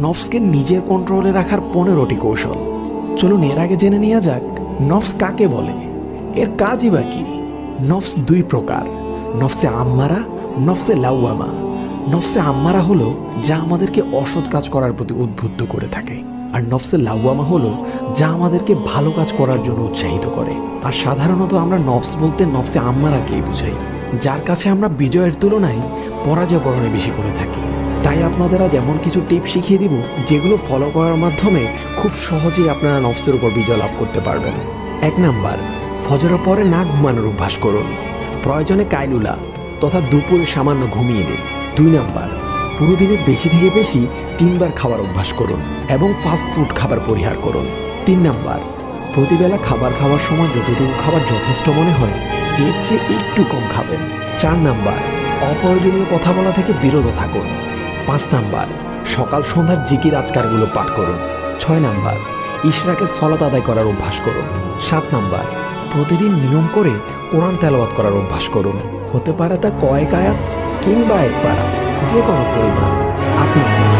নফসকে নিজের কন্ট্রোলে রাখার পনেরোটি কৌশল। চলুন এর আগে জেনে নেওয়া যাক, নফস কাকে বলে? এর কাজই বা কি? নফস দুই প্রকার। নফসে আম্মারা, নফসে লাউয়ামা। নফসে আম্মারা হলো যা আমাদেরকে অসৎ কাজ করার প্রতি উদ্বুদ্ধ করে থাকে। আর নফসে লাউয়ামা হলো যা আমাদেরকে ভালো কাজ করার জন্য উৎসাহিত করে। আর সাধারণত আমরা নফস বলতে নফসে আম্মারাকেই বুঝাই, যার কাছে আমরা বিজয়ের তুলনায় পরাজয় বরণে বেশি করে থাকি। তাই আপনাদের আজ এমন কিছু টিপ শিখিয়ে দিব যেগুলো ফলো করার মাধ্যমে খুব সহজেই আপনারা নফসের উপর বিজয় লাভ করতে পারবেন। এক নাম্বার, ফজরের পরে না ঘুমানোর অভ্যাস করুন। প্রয়োজনে কাইলুলা তথা দুপুরে সামান্য ঘুমিয়ে নিন দুই নাম্বার, পুরো দিনে বেশি থেকে বেশি তিনবার খাবার অভ্যাস করুন এবং ফাস্ট ফুড খাবার পরিহার করুন। তিন নাম্বার, প্রতিবেলা খাবার খাওয়ার সময় যতটুকু খাবার যথেষ্ট মনে হয়, এর চেয়ে একটু কম খাবেন। চার নাম্বার, অপ্রয়োজনীয় কথা বলা থেকে বিরত থাকুন। পাঁচ নাম্বার। সকাল সন্ধ্যার জিকির আজকারগুলো পাঠ করুন। ছয় নাম্বার, ইশরাকে সলাত আদায় করার অভ্যাস করুন। সাত নাম্বার, প্রতিদিন নিয়ম করে কোরআন তেলাওয়াত করার অভ্যাস করুন। হতে পারে তা কয়েক আয়াত কিংবা এক পারা, যে কোনো পরিমাণ। আট নাম্বার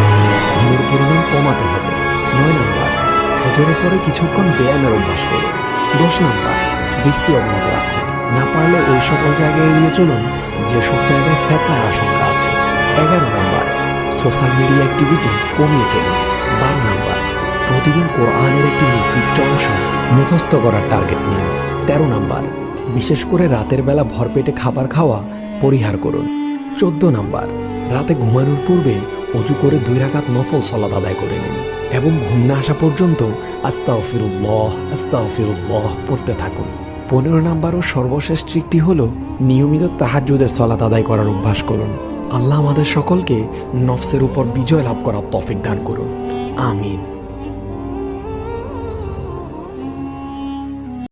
ঘুমের পরিমাণ কমাতে হবে। নয় নাম্বার, ফজরের পরে কিছুক্ষণ ব্যায়ামের অভ্যাস করুন। দশ নাম্বার, দৃষ্টি অবনত রাখুন। না পারলে ওই সকল জায়গায় এড়িয়ে চলুন, যেসব জায়গায় ফেতনার আশঙ্কা আছে। এগারো নাম্বার সোশ্যাল মিডিয়া অ্যাক্টিভিটি কমিয়ে ফেলুন বারো নাম্বার, প্রতিদিন কোরআনের একটি নির্দিষ্ট অংশ মুখস্থ করার টার্গেট নিন। তেরো নাম্বার, বিশেষ করে রাতের বেলা ভরপেটে খাবার খাওয়া পরিহার করুন। চোদ্দ নাম্বার, রাতে ঘুমানোর পূর্বে অজু করে দুই রাকাত নফল সলাদ আদায় করে নিন এবং ঘুম না আসা পর্যন্ত আস্তাও ফিরুল্লাহ আস্তাও ফিরুল্লাহ পড়তে থাকুন। পনেরো নাম্বার ও সর্বশেষ ট্রিকটি হল নিয়মিত তাহাজুদের সলাত আদায় করার অভ্যাস করুন। আল্লাহ আমাদের সকলকে নফসের উপর বিজয় লাভ করার তফিক দান করুন। আমিন।